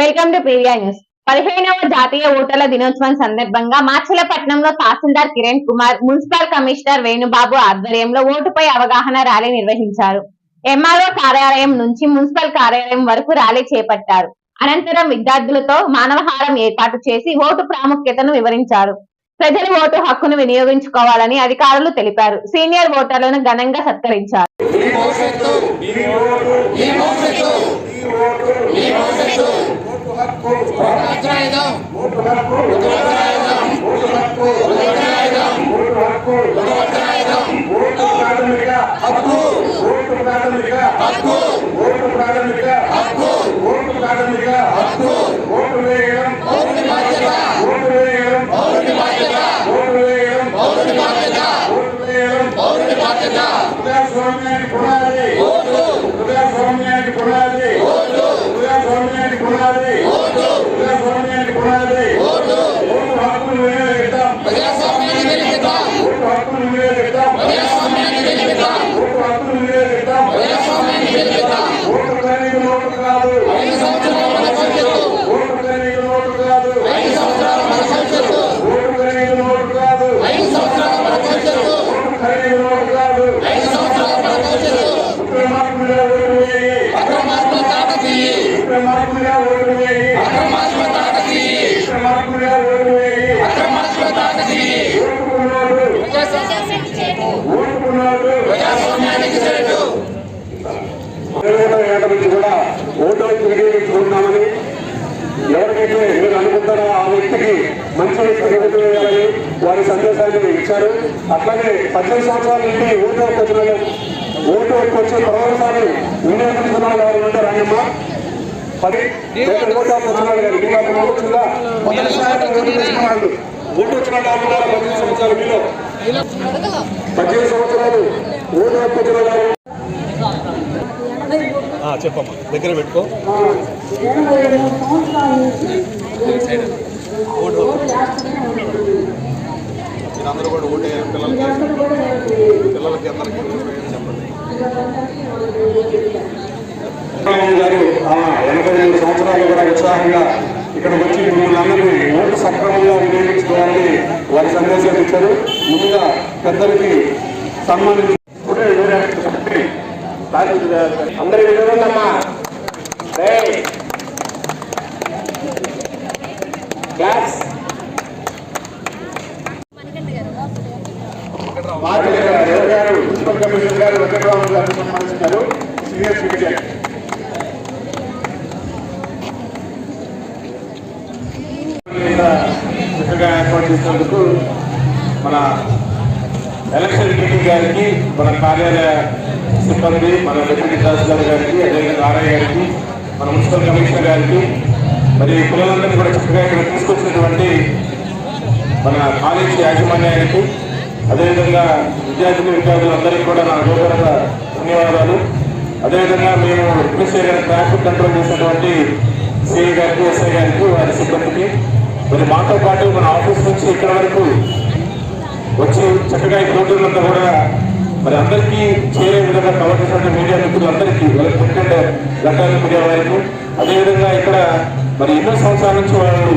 Welcome to previa news పదిహేనవ జాతీయ ఓటర్ల దినోత్సవం సందర్భంగా మాచిలపట్నంలో తహసీల్దార్ కిరణ్ కుమార్ మున్సిపల్ కమిషనర్ వేణుబాబు ఆధ్వర్యంలో ఓటుపై అవగాహన ర్యాలీ నిర్వహించారు. ఎంఆర్ఓ కార్యాలయం నుంచి మున్సిపల్ కార్యాలయం వరకు ర్యాలీ చేపట్టారు. అనంతరం విద్యార్థులతో మానవహారం ఏర్పాటు చేసి ఓటు ప్రాముఖ్యతను వివరించారు. ప్రజలు ఓటు హక్కును వినియోగించుకోవాలని అధికారులు తెలిపారు. సీనియర్ ఓటర్లను ఘనంగా సత్కరించారు. ఓటు ప్రాథమిక హక్కు ఓటు ప్రాథమిక హక్కు ఓటు ప్రాథమిక హక్కు ఓటు ప్రాథమిక హక్కు ఓటు వేయడం పౌరుని బాధ్యత ఓటు వేయడం పౌరుని బాధ్యత ఓటు వేయడం పౌరుని బాధ్యత ఓటు వేయడం పౌరుని బాధ్యత ప్రజాస్వామ్యానికి పునాది ఓటు ప్రజాస్వామ్యానికి పునాది ఓటు ప్రజాస్వామ్యానికి పునాది ఓటు ప్రజాస్వామ్యానికి పునాది ఓటు ఓటు హక్కును వినియోగిద్దాం ప్రజాస్వామ్యాన్ని నిలబెడతాం ఓటు హక్కును వినియోగిద్దాం ప్రజాస్వామ్యాన్ని నిలబెడతాం ఓటు హక్కును వినియోగిద్దాం ప్రజాస్వామ్యాన్ని నిలబెడతాం ఓటు ఖరీదు నోటు కాదు ఐదు సంవత్సరాల మన భవిష్యత్తు ఓటు ఖరీదు నోటు కాదు ఐదు సంవత్సరాల మన భవిష్యత్తు ఓటు ఖరీదు నోటు కాదు ఐదు సంవత్సరాల మన భవిష్యత్తు ఓటు ఖరీదు నోటు కాదు ఐదు సంవత్సరాల మన భవిష్యత్తు విక్రమార్కుడిగా ఓటు వేయి అక్రమాత్మ తాట తీయి విక్రమార్కుడిగా ఓటు వేయి ఓటు వేయి ఓటుకున్నాడు ఓటుకున్నాడు ప్రజాస్వామ్యానికి నుంచి కూడా ఓటు వైపు వినియోగించుకుంటున్నామని ఎవరికైతే మీరు అనుకుంటారో ఆ వ్యక్తికి మంచి వేయాలని వారి సందేశాన్ని ఇచ్చారు అట్లాగే పద్దెనిమిది సంవత్సరాల నుండి ఓటు హక్కు వచ్చిన ఓటు హక్కు వచ్చి ప్రవేశాన్ని వినియోగించుకున్న ఎవరు ఉంటారు అన్నమ్మ ఓటు ఓటు వచ్చిన ఓటు ఓటు సంవత్సరాలు మీలో. పద్దెనిమిది సంవత్సరాలు ఓటు హక్కు చెప్పమ్మా. దగ్గర పెట్టుకో. మీరందరూ కూడా ఓటు వేయాలి. పిల్లలకి పిల్లలకి అందరికీ ఓటు చెప్పండి. ఎనభై ఐదు సంవత్సరాలు కూడా ఉత్సాహంగా ఇక్కడ వచ్చి మిమ్మల్ని అందరినీ ఓటు సక్రమంగా వినియోగించుకోవాలని వారి సందేశం ఇచ్చారు. ముందుగా పెద్దలకి సన్మానించి ఇప్పుడే వేరే అందరి విధంగా క్లాస్. మార్కెట్ గారు గారు? కమిషనర్ గారు వెంకటరావు గారు సన్మానిస్తున్నారు సీనియర్ సెక్రటరీ చక్కగా ఏర్పాటు చేసినందుకు మన ఎలక్షన్ మీటింగ్ గారికి మన కార్యాలయ సిబ్బంది మన డిప్యూటీ తహసీల్దార్ గారికి అదేవిధంగా ఆర్ఐ గారికి మన మున్సిపల్ కమిషనర్ గారికి మరి పిల్లలందరినీ కూడా చక్కగా ఇక్కడ తీసుకొచ్చినటువంటి మన కాలేజీ యాజమాన్యానికి అదేవిధంగా విద్యార్థులు విద్యార్థులందరికీ కూడా నా గౌరవ ధన్యవాదాలు. అదేవిధంగా మేము రిక్వెస్ట్ చేయడానికి ట్రాఫిక్ కంట్రోల్ చేసినటువంటి సిఐ గారికి ఎస్ఐ గారికి వారి సిబ్బందికి మరి మాతో పాటు మన ఆఫీస్ నుంచి ఇక్కడ వరకు వచ్చి చక్కగా ఈ ప్రోగ్రాం కూడా మరి అందరికీ చేరే విధంగా కవర్ చేసిన మీడియా మిత్రులందరికీ ఎలక్ట్రిక్ అండ్ ఎలక్ట్రానిక్ మీడియా వారికి. అదేవిధంగా ఇక్కడ మరి ఎన్నో సంవత్సరాల నుంచి వాళ్ళు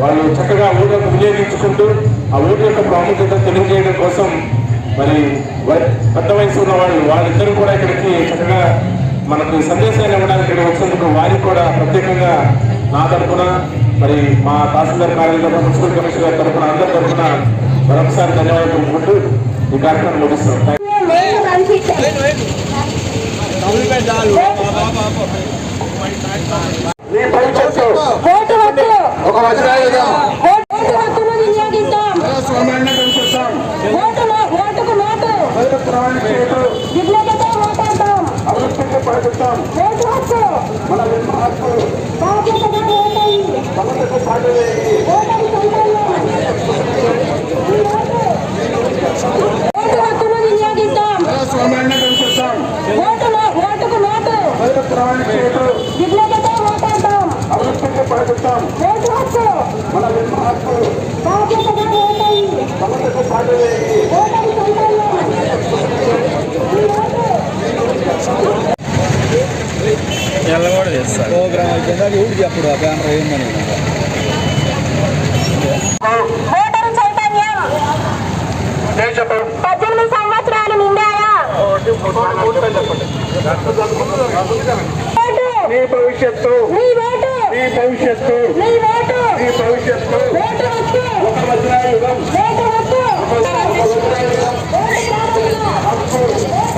వాళ్ళు చక్కగా ఓటును వినియోగించుకుంటూ ఆ ఓటు యొక్క ప్రాముఖ్యత తెలియజేయడం కోసం మరి పెద్ద వయసు ఉన్న వాళ్ళు వాళ్ళిద్దరూ కూడా ఇక్కడికి చక్కగా మనకు సందేశాన్ని ఇవ్వడానికి ఇక్కడ వచ్చినందుకు వారికి కూడా ప్రత్యేకంగా నా తరఫున మరి మా తహసీల్దార్ కార్యాలయంలో మున్సిపల్ కమిషనర్ గారి తరఫున అందరి తరఫున మరొకసారి ధన్యవాదాలు తెలుపుకుంటూ ఈ కార్యక్రమం ముగిస్తాం. ఒక మన మన జన్మ సమస్యకు పాటు ఓటమి సంకల్పం ఈ ఓటు ప్రోగ్రామ్ అయిపోయిందా దేవుడు చెప్పడు ఆ బ్యానర్ చైతన్యం పద్దెనిమిది సంవత్సరాలు నిండాయా? నీ భవిష్యత్తు. నీ ఓటు నీ భవిష్యత్తు. నీ ఓటు నీ భవిష్యత్తు. ఓటు హక్కు ఒక వజ్రాయుధం ఓటు హక్కు ఓటు